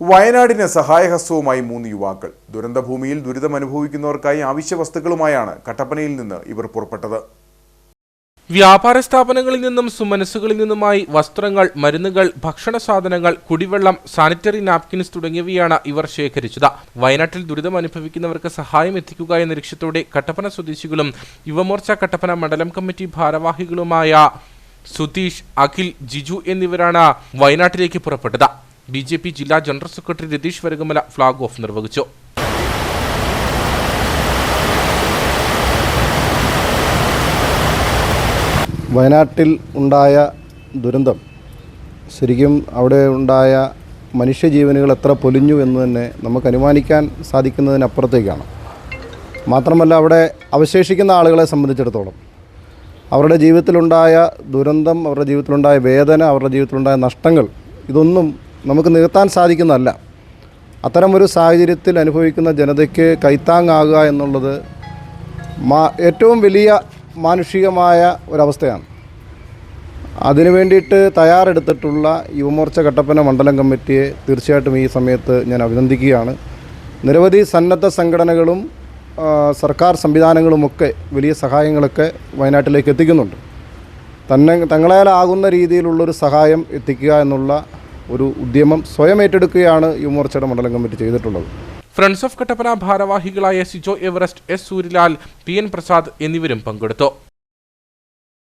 വയനാടിന് സഹായഹസ്തവുമായി മൂന്ന് യുവാക്കൾ. ദുരന്തഭൂമിയിൽ ദുരിതമനുഭവിക്കുന്നവർക്കായി ആവശ്യ വസ്തുക്കളുമായാണ് കട്ടപ്പനയിൽ നിന്ന് ഇവർ പുറപ്പെട്ടത്. വ്യാപാര സ്ഥാപനങ്ങളിൽ നിന്നും സുമനസ്സുകളിൽ നിന്നുമായി വസ്ത്രങ്ങൾ മരുന്നുകൾ ഭക്ഷണ സാധനങ്ങൾ കുടിവെള്ളം സാനിറ്ററി നാപ്കിൻസ് തുടങ്ങിയവയാണ് ഇവർ ശേഖരിച്ചത്. വയനാട്ടിൽ ദുരിതം അനുഭവിക്കുന്നവർക്ക് സഹായം എത്തിക്കുക എന്ന ലക്ഷ്യത്തോടെ കട്ടപ്പന സ്വദേശികളും യുവമോർച്ച കട്ടപ്പന മണ്ഡലം കമ്മിറ്റി ഭാരവാഹികളുമായ സുതീഷ് അഖിൽ ജിജു എന്നിവരാണ് വയനാട്ടിലേക്ക് പുറപ്പെട്ടത്. ബി ജെ പി ജില്ലാ general secretary Ratheesh Varakumala flag off നിർവഹിച്ചു. വയനാട്ടിൽ ഉണ്ടായ ദുരന്തം ശരിക്കും അവിടെ ഉണ്ടായ മനുഷ്യജീവനുകൾ എത്ര പൊലിഞ്ഞു എന്ന് തന്നെ നമുക്ക് അനുമാനിക്കാൻ സാധിക്കുന്നതിനപ്പുറത്തേക്കാണ്. മാത്രമല്ല അവിടെ അവശേഷിക്കുന്ന ആളുകളെ സംബന്ധിച്ചിടത്തോളം അവരുടെ ജീവിതത്തിലുണ്ടായ ദുരന്തം അവരുടെ ജീവിതത്തിലുണ്ടായ വേദന അവരുടെ ജീവിതത്തിലുണ്ടായ നഷ്ടങ്ങൾ ഇതൊന്നും നമുക്ക് നിർത്താൻ സാധിക്കുന്നതല്ല. അത്തരമൊരു സാഹചര്യത്തിൽ അനുഭവിക്കുന്ന ജനതയ്ക്ക് കൈത്താങ്ങാകുക എന്നുള്ളത് മാ ഏറ്റവും വലിയ മാനുഷികമായ ഒരവസ്ഥയാണ്. അതിനു വേണ്ടിയിട്ട് തയ്യാറെടുത്തിട്ടുള്ള യുവമോർച്ച കട്ടപ്പന മണ്ഡലം കമ്മിറ്റിയെ തീർച്ചയായിട്ടും ഈ സമയത്ത് ഞാൻ അഭിനന്ദിക്കുകയാണ്. നിരവധി സന്നദ്ധ സംഘടനകളും സർക്കാർ സംവിധാനങ്ങളുമൊക്കെ വലിയ സഹായങ്ങളൊക്കെ വയനാട്ടിലേക്ക് എത്തിക്കുന്നുണ്ട്. തന്നെ തങ്ങളാലാകുന്ന രീതിയിലുള്ളൊരു സഹായം എത്തിക്കുക എന്നുള്ള ഒരു ഉദ്യമം സ്വയം ഏറ്റെടുക്കുകയാണ് യുവമോർച്ചയുടെ മണ്ഡലം കമ്മിറ്റി ചെയ്തിട്ടുള്ളത്. ഫ്രണ്ട്സ് ഓഫ് കട്ടപ്പന ഭാരവാഹികളായ Sijo Everest S Suryalal P N Prasad എന്നിവരും പങ്കെടുത്തു.